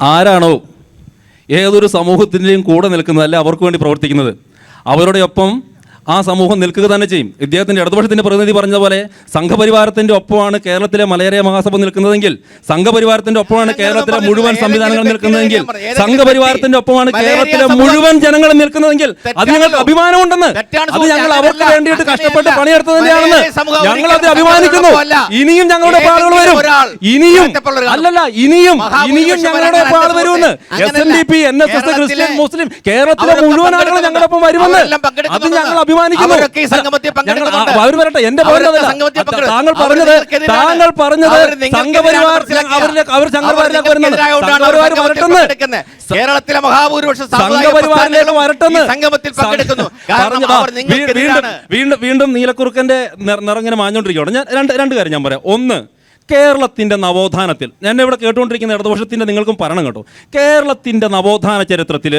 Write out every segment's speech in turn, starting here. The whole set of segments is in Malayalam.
ആരാണോ ഏതൊരു സമൂഹത്തിന്റെയും കൂടെ നിൽക്കുന്നത് അവർക്ക് വേണ്ടി പ്രവർത്തിക്കുന്നത്? അവരുടെ ഒപ്പം ആ സമൂഹം നിൽക്കുക തന്നെ ചെയ്യും. ഇദ്ദേഹത്തിന്റെ ഇടതുപക്ഷത്തിന്റെ പ്രതിനിധി പറഞ്ഞതുപോലെ സംഘപരിവാരത്തിന്റെ ഒപ്പമാണ് കേരളത്തിലെ മലയേറിയ മഹാസഭ നിൽക്കുന്നതെങ്കിൽ സംഘപരിവാരത്തിന്റെ ഒപ്പമാണ് കേരളത്തിലെ മുഴുവൻ സംവിധാനങ്ങൾ നിൽക്കുന്നതെങ്കിൽ സംഘപരിവാരത്തിന്റെ ഒപ്പമാണ് കേരളത്തിലെ മുഴുവൻ ജനങ്ങൾ നിൽക്കുന്നതെങ്കിൽ അത് ഞങ്ങൾക്ക് അഭിമാനമുണ്ടെന്ന്. അത് ഞങ്ങൾ അവർക്ക് വേണ്ടിയിട്ട് കഷ്ടപ്പെട്ട് പണിയെടുത്തത് തന്നെയാണെന്ന് ഞങ്ങൾ അത് അഭിമാനിക്കുന്നു. ഇനിയും ഞങ്ങളുടെ പാടുകൾ വരും. ഇനിയും അല്ലല്ല ഇനിയും ഇനിയും ഞങ്ങളുടെ പാട് വരുമെന്ന്. S N D P N S S Christian Muslim കേരളത്തിലെ മുഴുവൻ ആളുകൾ ഞങ്ങളുടെ ഒപ്പം വരുമെന്ന്. അത് ഞങ്ങൾ അഭിമാനിക്കുന്നു. അവർ വരട്ടെ എന്റെ. താങ്കൾ പറഞ്ഞത്. താങ്കൾ പറഞ്ഞത് സംഘപരിവാർ അവർ സംഘപരിവാറിലേക്ക് വരുന്നത്. കേരളത്തിലെ മഹാഭൂരിപക്ഷ സംഘപരിവാറിലേക്ക് വരട്ടെന്ന് സംഗമത്തിൽ പങ്കെടുക്കുന്നു. വീണ്ടും വീണ്ടും നീലക്കുറുക്കന്റെ നിറ- നിറങ്ങനെ മാഞ്ഞോണ്ടിരിക്കുകയാണ് ഞാൻ രണ്ട് രണ്ട് കാര്യം ഞാൻ പറയാം. ഒന്ന് കേരളത്തിന്റെ നവോത്ഥാനത്തിൽ ഞാൻ ഇവിടെ കേട്ടുകൊണ്ടിരിക്കുന്ന ഇടതുപക്ഷത്തിന്റെ നിങ്ങൾക്കും പറയണം കേട്ടോ. കേരളത്തിന്റെ നവോത്ഥാന ചരിത്രത്തിൽ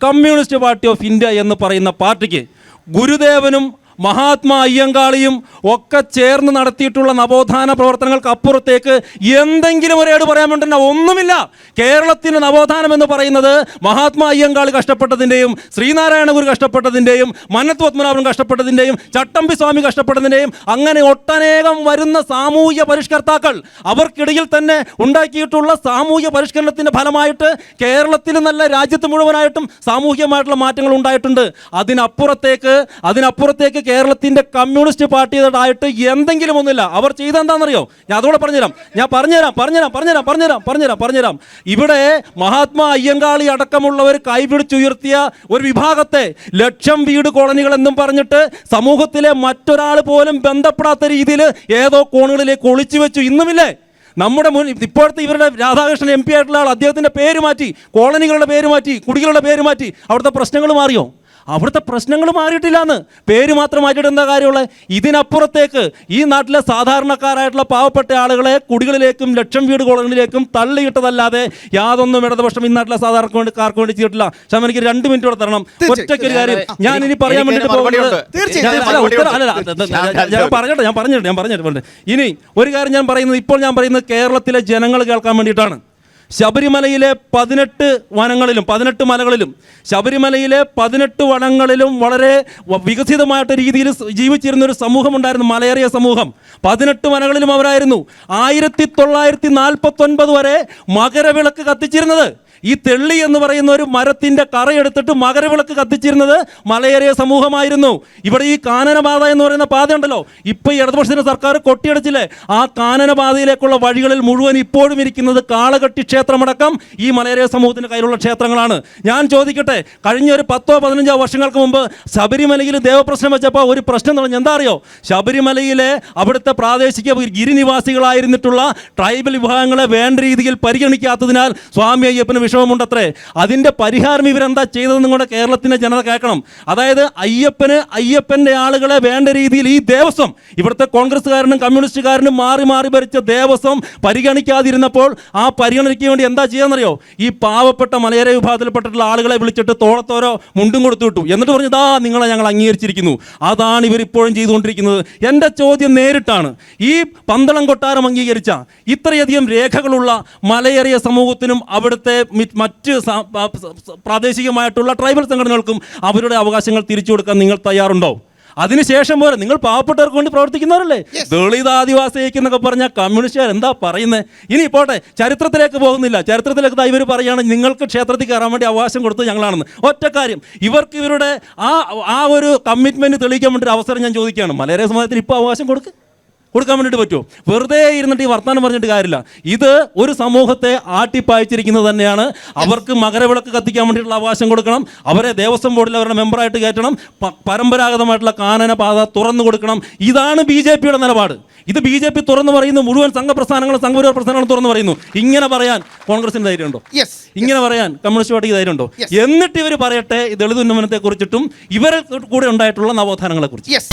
കമ്മ്യൂണിസ്റ്റ് പാർട്ടി ഓഫ് ഇന്ത്യ എന്ന് പറയുന്ന പാർട്ടിക്ക് ഗുരുദേവനും മഹാത്മാ അയ്യങ്കാളിയും ഒക്കെ ചേർന്ന് നടത്തിയിട്ടുള്ള നവോത്ഥാന പ്രവർത്തനങ്ങൾക്ക് അപ്പുറത്തേക്ക് എന്തെങ്കിലും ഒരു ഏട് പറയാൻ വേണ്ടി ഒന്നുമില്ല. കേരളത്തിന് നവോത്ഥാനം എന്ന് പറയുന്നത് മഹാത്മാ അയ്യങ്കാളി കഷ്ടപ്പെട്ടതിന്റെയും ശ്രീനാരായണ ഗുരു കഷ്ടപ്പെട്ടതിന്റെയും മന്നത്ത് പത്മനാഭൻ കഷ്ടപ്പെട്ടതിന്റെയും ചട്ടമ്പി സ്വാമി കഷ്ടപ്പെട്ടതിന്റെയും അങ്ങനെ ഒട്ടനേകം വരുന്ന സാമൂഹ്യ പരിഷ്കർത്താക്കൾ അവർക്കിടയിൽ തന്നെ ഉണ്ടാക്കിയിട്ടുള്ള സാമൂഹ്യ പരിഷ്കരണത്തിന്റെ ഫലമായിട്ട് കേരളത്തിൽ നല്ല രാജ്യത്ത് മുഴുവനായിട്ടും സാമൂഹികമായിട്ടുള്ള മാറ്റങ്ങൾ ഉണ്ടായിട്ടുണ്ട്. അതിനപ്പുറത്തേക്ക് അതിനപ്പുറത്തേക്ക് കേരളത്തിന്റെ കമ്മ്യൂണിസ്റ്റ് പാർട്ടിയുടേതായിട്ട് എന്തെങ്കിലും ഒന്നുമില്ല. അവർ ചെയ്തെന്താണെന്നറിയോ? ഞാൻ അതോടെ പറഞ്ഞുതരാം. ഞാൻ പറഞ്ഞുതരാം പറഞ്ഞുതരാം പറഞ്ഞുതരാം പറഞ്ഞുതരാം പറഞ്ഞുതരാം പറഞ്ഞുതരാം. ഇവിടെ മഹാത്മാ അയ്യങ്കാളി അടക്കമുള്ളവർ കൈപിടിച്ചുയർത്തിയ ഒരു വിഭാഗത്തെ ലക്ഷം വീട് കോളനികൾ എന്നും പറഞ്ഞിട്ട് സമൂഹത്തിലെ മറ്റൊരാൾ പോലും ബന്ധപ്പെടാത്ത രീതിയിൽ ഏതോ കോണുകളിലേക്ക് ഒളിച്ചു വെച്ചു. ഇന്നുമില്ലേ? നമ്മുടെ മുൻ ഇപ്പോഴത്തെ ഇവരുടെ രാധാകൃഷ്ണൻ എം പി ആയിട്ടുള്ള ആൾ അദ്ദേഹത്തിന്റെ പേര് മാറ്റി കോളനികളുടെ പേര് മാറ്റി കുടികളുടെ പേര് മാറ്റി അവിടുത്തെ പ്രശ്നങ്ങൾ മാറിയോ? അവിടുത്തെ പ്രശ്നങ്ങൾ മാറിയിട്ടില്ല എന്ന് പേര് മാത്രം മാറ്റിയിട്ട് എന്താ കാര്യമുള്ള ഇതിനപ്പുറത്തേക്ക് ഈ നാട്ടിലെ സാധാരണക്കാരായിട്ടുള്ള പാവപ്പെട്ട ആളുകളെ കുടികളിലേക്കും ലക്ഷം വീട് കോളങ്ങളിലേക്കും തള്ളിയിട്ടതല്ലാതെ യാതൊന്നും ഇടതുപക്ഷം ഈ നാട്ടിലെ സാധാരണക്കാർക്ക് വേണ്ടി ചെയ്തിട്ടില്ല. പക്ഷേ എനിക്ക് രണ്ട് മിനിറ്റ് കൂടെ തരണം. ഒറ്റയ്ക്ക് ഒരു കാര്യം. ഞാൻ ഇനി പറയാൻ വേണ്ടിയിട്ട് പോകുന്നത് ഞാൻ- പറഞ്ഞോട്ടെ ഞാൻ പറഞ്ഞിട്ട് ഞാൻ പറഞ്ഞിട്ട് ഇനി ഒരു കാര്യം ഞാൻ പറയുന്നത് ഇപ്പോൾ ഞാൻ പറയുന്നത് കേരളത്തിലെ ജനങ്ങൾ കേൾക്കാൻ വേണ്ടിയിട്ടാണ്. ശബരിമലയിലെ പതിനെട്ട് വനങ്ങളിലും പതിനെട്ട് മലകളിലും ശബരിമലയിലെ പതിനെട്ട് വനങ്ങളിലും വളരെ വികസിതമായിട്ട് രീതിയിൽ ജീവിച്ചിരുന്ന ഒരു സമൂഹം ഉണ്ടായിരുന്നു മലയേറിയ സമൂഹം. പതിനെട്ട് വനങ്ങളിലും അവരായിരുന്നു. ആയിരത്തി തൊള്ളായിരത്തി നാൽപ്പത്തൊൻപത് വരെ മകരവിളക്ക് കത്തിച്ചിരുന്നത്. ഈ തെള്ളി എന്ന് പറയുന്ന ഒരു മരത്തിന്റെ കറയെടുത്തിട്ട് മകരവിളക്ക് കത്തിച്ചിരുന്നത് മലയേറിയ സമൂഹമായിരുന്നു. ഇവിടെ ഈ കാനനപാത എന്ന് പറയുന്ന പാത ഉണ്ടല്ലോ ഇപ്പൊ ഈ ഇടതുപക്ഷത്തിന് സർക്കാർ കൊട്ടിയടച്ചില്ലേ? ആ കാനനപാതയിലേക്കുള്ള വഴികളിൽ മുഴുവൻ ഇപ്പോഴും ഇരിക്കുന്നത് കാളകെട്ടി ക്ഷേത്രമടക്കം ഈ മലയേറിയ സമൂഹത്തിന്റെ കയ്യിലുള്ള ക്ഷേത്രങ്ങളാണ്. ഞാൻ ചോദിക്കട്ടെ കഴിഞ്ഞ ഒരു പത്തോ പതിനഞ്ചോ വർഷങ്ങൾക്ക് മുമ്പ് ശബരിമലയിൽ ദേവപ്രശ്നം വെച്ചപ്പോൾ ഒരു പ്രശ്നം തുടങ്ങി എന്താ അറിയോ? ശബരിമലയിലെ അവിടുത്തെ പ്രാദേശിക ഗിരിനിവാസികളായിരുന്നിട്ടുള്ള ട്രൈബൽ വിഭാഗങ്ങളെ വേണ്ട രീതിയിൽ പരിഗണിക്കാത്തതിനാൽ സ്വാമി അയ്യപ്പന് വിഷമമുണ്ടത്രേ. അതിന്റെ പരിഹാരം ഇവരെന്താ ചെയ്തത് കൂടെ കേരളത്തിന്റെ ജനത കേൾക്കണം. അതായത് അയ്യപ്പന് അയ്യപ്പന്റെ ആളുകളെ വേണ്ട രീതിയിൽ ഈ ദേവസ്വം ഇവിടുത്തെ കോൺഗ്രസ്സുകാരനും കമ്മ്യൂണിസ്റ്റുകാരനും മാറി മാറി ഭരിച്ച ദേവസ്വം പരിഗണിക്കാതിരുന്നപ്പോൾ ആ പരിഗണനയ്ക്ക് വേണ്ടി എന്താ ചെയ്യാന്നറിയോ? ഈ പാവപ്പെട്ട മലയര വിഭാഗത്തിൽപ്പെട്ടിട്ടുള്ള ആളുകളെ വിളിച്ചിട്ട് തോളത്തോരോ മുണ്ടും കൊടുത്തു വിട്ടു. എന്നിട്ട് പറഞ്ഞു നിങ്ങളെ ഞങ്ങൾ അംഗീകരിച്ചിരിക്കുന്നു. അതാണ് ഇവർ ഇപ്പോഴും ചെയ്തുകൊണ്ടിരിക്കുന്നത്. എന്റെ ചോദ്യം നേരിട്ടാണ്. ഈ പന്തളം കൊട്ടാരം അംഗീകരിച്ച ഇത്രയധികം രേഖകളുള്ള മലയേറിയ സമൂഹത്തിനും അവിടുത്തെ മറ്റ് പ്രാദേശികമായിട്ടുള്ള ട്രൈബൽ സംഘടനകൾക്കും അവരുടെ അവകാശങ്ങൾ തിരിച്ചു കൊടുക്കാൻ നിങ്ങൾ തയ്യാറുണ്ടോ അതിനുശേഷം പോലെ നിങ്ങൾ പാവപ്പെട്ടവർക്ക് വേണ്ടി പ്രവർത്തിക്കുന്നവരല്ലേ? ദളിത് ആദിവാസി എന്നൊക്കെ പറഞ്ഞാൽ കമ്മ്യൂണിസ്റ്റുകാർ എന്താ പറയുന്നത് ഇനി പോട്ടെ ചരിത്രത്തിലേക്ക് പോകുന്നില്ല. ചരിത്രത്തിലേക്ക് ഇവർ പറയുകയാണ് നിങ്ങൾക്ക് ക്ഷേത്രത്തിൽ കയറാൻ വേണ്ടി അവകാശം കൊടുത്തത് ഞങ്ങളാണെന്ന്. ഒറ്റ കാര്യം ഇവർക്ക് ഇവരുടെ ആ ആ ഒരു കമ്മിറ്റ്മെന്റ് തെളിയിക്കാൻ വേണ്ടി ഒരു അവസരം ഞാൻ ചോദിക്കുകയാണ്. മലയാള സമുദായത്തിന് ഇപ്പോൾ അവകാശം കൊടുക്ക്. കൊടുക്കാൻ വേണ്ടിയിട്ട് പറ്റുമോ? വെറുതെ ഇരുന്നിട്ട് ഈ വർത്തമാനം പറഞ്ഞിട്ട് കാര്യമില്ല. ഇത് ഒരു സമൂഹത്തെ ആട്ടിപ്പായച്ചിരിക്കുന്നത് തന്നെയാണ്. അവർക്ക് മകരവിളക്ക് കത്തിക്കാൻ വേണ്ടിയിട്ടുള്ള അവകാശം കൊടുക്കണം. അവരെ ദേവസ്വം ബോർഡിൽ അവരുടെ മെമ്പറായിട്ട് കയറ്റണം. പരമ്പരാഗതമായിട്ടുള്ള കാനന പാത തുറന്നു കൊടുക്കണം. ഇതാണ് ബി ജെ പിയുടെ നിലപാട്. ഇത് ബി ജെ പി തുറന്നു പറയുന്നു. മുഴുവൻ സംഘപ്രസ്ഥാനങ്ങളും സംഘപരിവാർ പ്രസ്ഥാനങ്ങളും തുറന്നു പറയുന്നു. ഇങ്ങനെ പറയാൻ കോൺഗ്രസിന് ധൈര്യമുണ്ടോ? യെസ് ഇങ്ങനെ പറയാൻ കമ്മ്യൂണിസ്റ്റ് പാർട്ടിക്ക് ധൈര്യമുണ്ടോ. എന്നിട്ട് ഇവർ പറയട്ടെ ഈ ദളിത് ഉന്നമനത്തെ കുറിച്ചിട്ടും ഇവരെ കൂടെ ഉണ്ടായിട്ടുള്ള നവോത്ഥാനങ്ങളെ കുറിച്ച് യെസ്